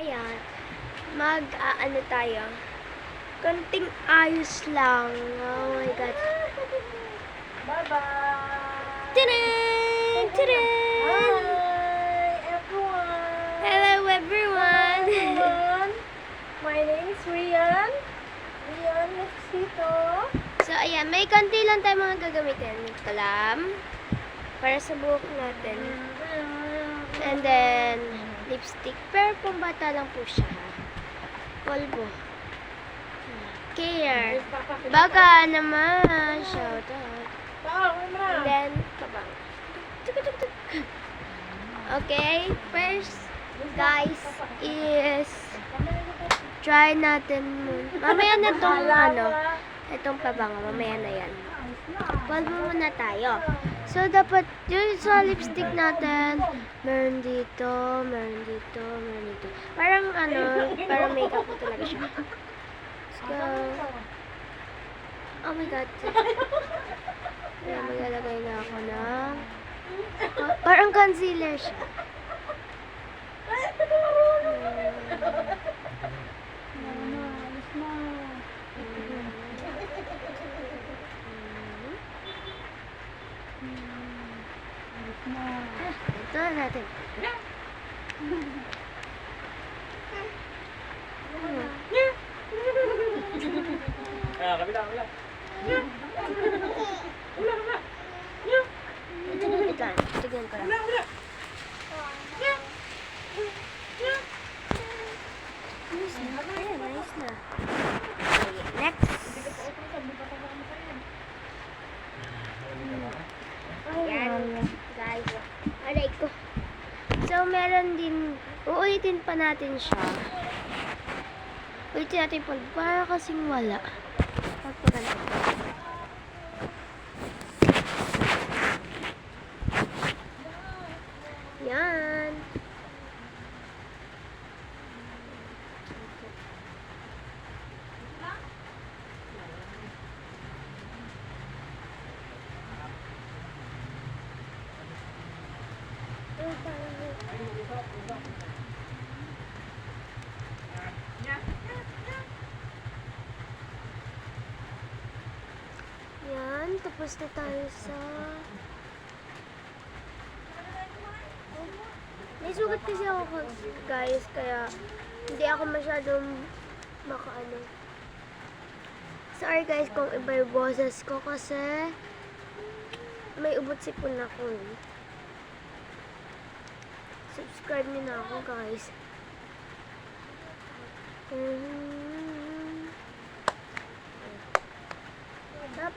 Ayan. Mag, ah, ano tayo? Konting ayos lang. Oh my God. Bye-bye! Tadaan! Tadaan! Hi, everyone! Hello, everyone! everyone! My name is Rian. Rian Mosquito. so, ayan. May konti lang tayo mga gagamitin. Kalam. Para sa buhok natin. And then, lipstick. Pero pambata lang po siya. Polvo. Care. Baka naman. Shout out. And then, kabang. Okay, first, guys, is try natin. Mamaya na tong ano, itong pabango, mamaya na yan. Palmo muna tayo. So, dapat yung sa lipstick natin, meron dito, meron dito, meron dito. Parang ano, parang makeup po talaga siya. Let's go. Oh my God. Ayan, maglalagay na ako ng... Ah, parang concealer siya. Ito na natin. Ah, kabila, kabila. Ito lang. Tignan ko lang. Nice na. Nice na. Next. Yan, guys. Aray ko. So, meron din, uulitin pa natin siya. Ulitin natin po, para kasing wala. Pagpaganda. Yan. Yan, tapos na tayo sa... May sugat kasi ako guys, kaya hindi ako masyadong makaano. Sorry guys kung iba yung boses ko kasi may ubot sipon ako. eh. Subscribe niyo na ako guys. Mhm.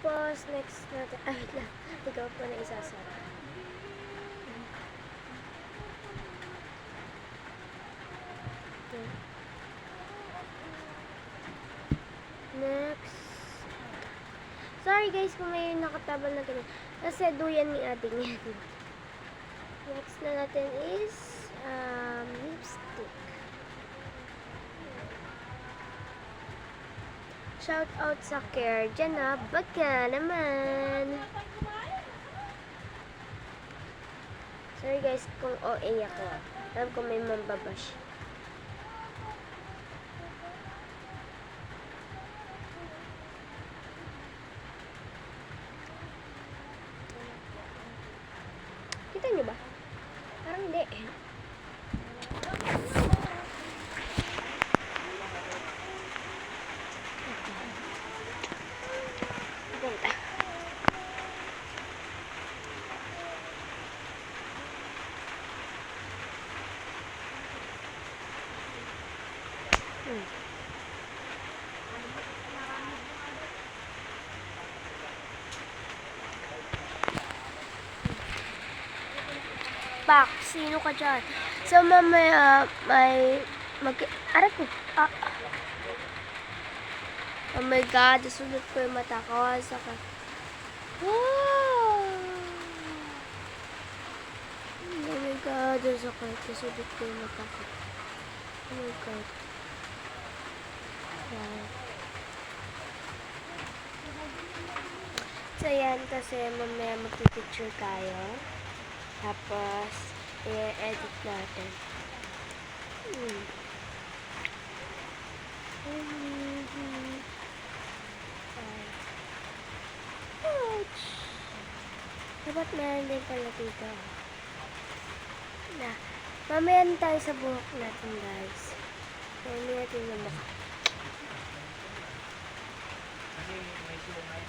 Tapos, next natin, ay wait lang, ikaw po na isasara. Next. Sorry guys kung may nakatabal na ganun. Kasi duyan ni ating yan. Next na natin is um, lipstick. Shout out sa Care dyan na. Baka naman. Sorry guys kung OA ako. Alam ko may mambabash. Kita nyo ba? Parang hindi. Punta. Pak, sino ka dyan? So, mamaya, may, mag, aray ko, ah, oh my god, nasunod ko yung mata ko, saka, wow, oh my god, nasunod ko yung mata ko, oh my god. So, yan kasi mamaya magpipicture tayo. Tapos, i-edit natin. Hmm. Ouch! Dapat meron din pala dito. Na, mamaya tayo sa buhok natin, guys. Mamaya natin yung mukha. Kasi may sungay.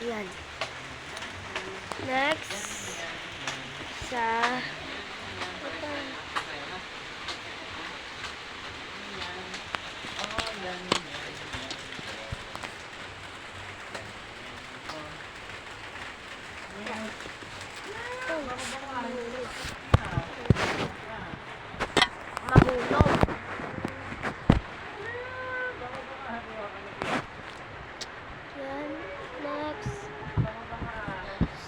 Ayan. Next, sa... Mahulog. Yan. Next.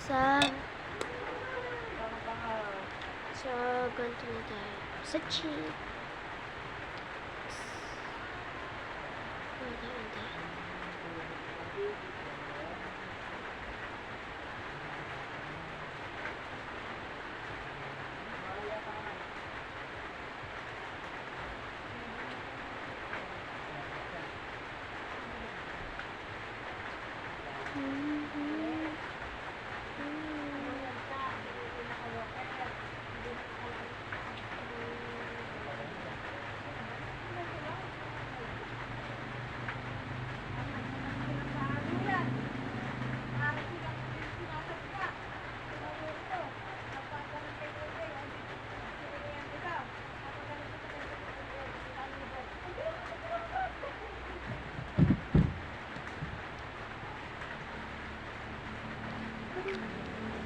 Sa... Sa ganito na tayo. Sa cheek. Hindi, hindi.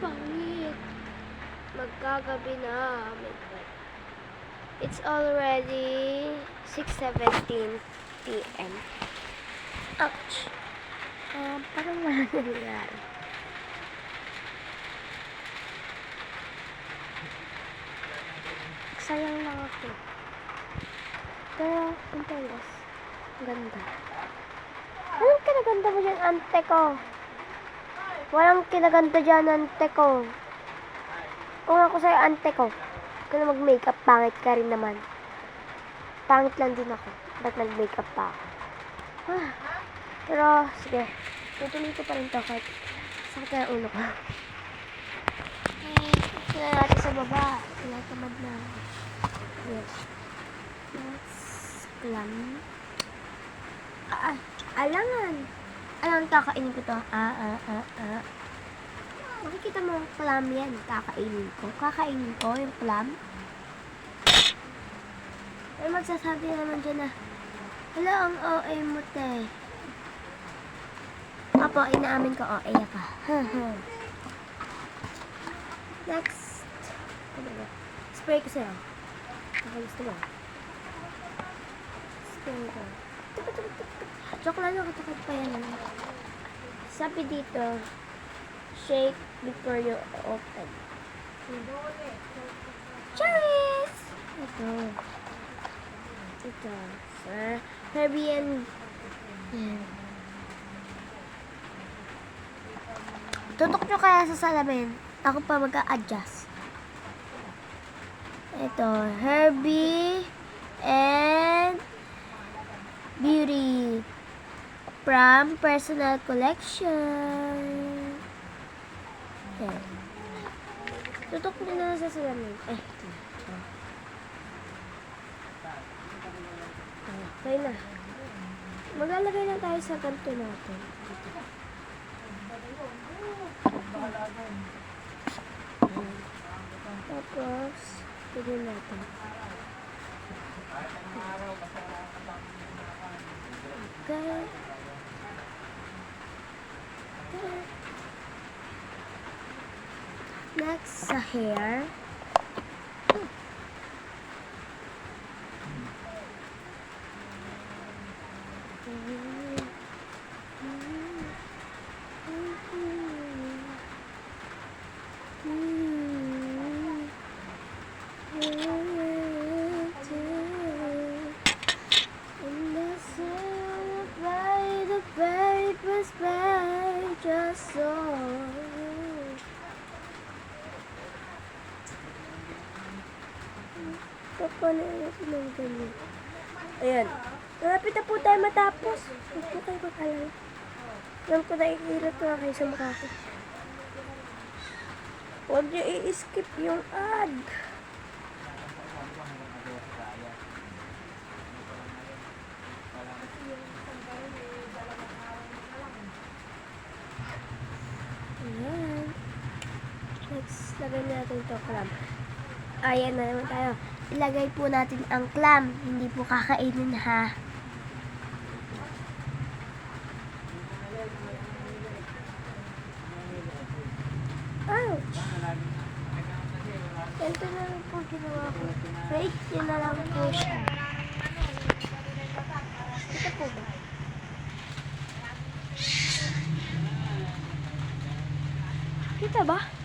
Pangit. Magkagabi na. It's already 6.17 p.m. Ouch. Ah, parang wala nangyari. Sayang lang ako. Pero, ang talas. Ganda. Anong kinaganda mo dyan, ante ko? Walang kinaganda dyan, ante ko. Kung ako sa'yo, ante ko, ka na mag-makeup, pangit ka rin naman. Pangit lang din ako. Ba't nag-makeup pa ako? Ah, pero, sige. Tutuloy ko pa rin to kahit sakit na ulo ko. Sila natin sa baba. Sila tamad na. Yes. Let's clam. Ah, alangan. Alang kakainin ko to. Ah, ah, ah, ah. Makikita mo ang clam yan. Kakainin ko. Kakainin ko yung clam. Ay, magsasabi naman dyan na, Hala, ang OA mo, te. Apo, inaamin ko OA ka. Next. Ano ba? Spray ko sa'yo. Baka gusto mo. Spray ko. Lang, nakatakot pa yan. ano. Sabi dito, shake before you open. Cherries! Ito. Ito. Herbie and... Yan. Tutok nyo kaya sa salamin. Ako pa mag-a-adjust. Ito, Herbie and Beauty from Personal Collection. Yan. Tutok nyo na sa salamin. Eh, ito. Okay na. Maglalagay na tayo sa kanto natin. Tapos, tignan natin. Okay. Next, sa hair. Paano natin ng ganyan? Ayan. Malapit na po tayo matapos. Huwag po kayo mag-alala. Alam ko na ikilat na kayo sa mukha ko. Huwag niyo i-skip yung ad. Ayan. Next, lagay natin to clam. Ayan na naman tayo. Ilagay po natin ang clam. Hindi po kakainin ha. Ouch! Ganito na lang po ginawa ko. Fake, yun na lang po siya. Ito po ba? Kita ba?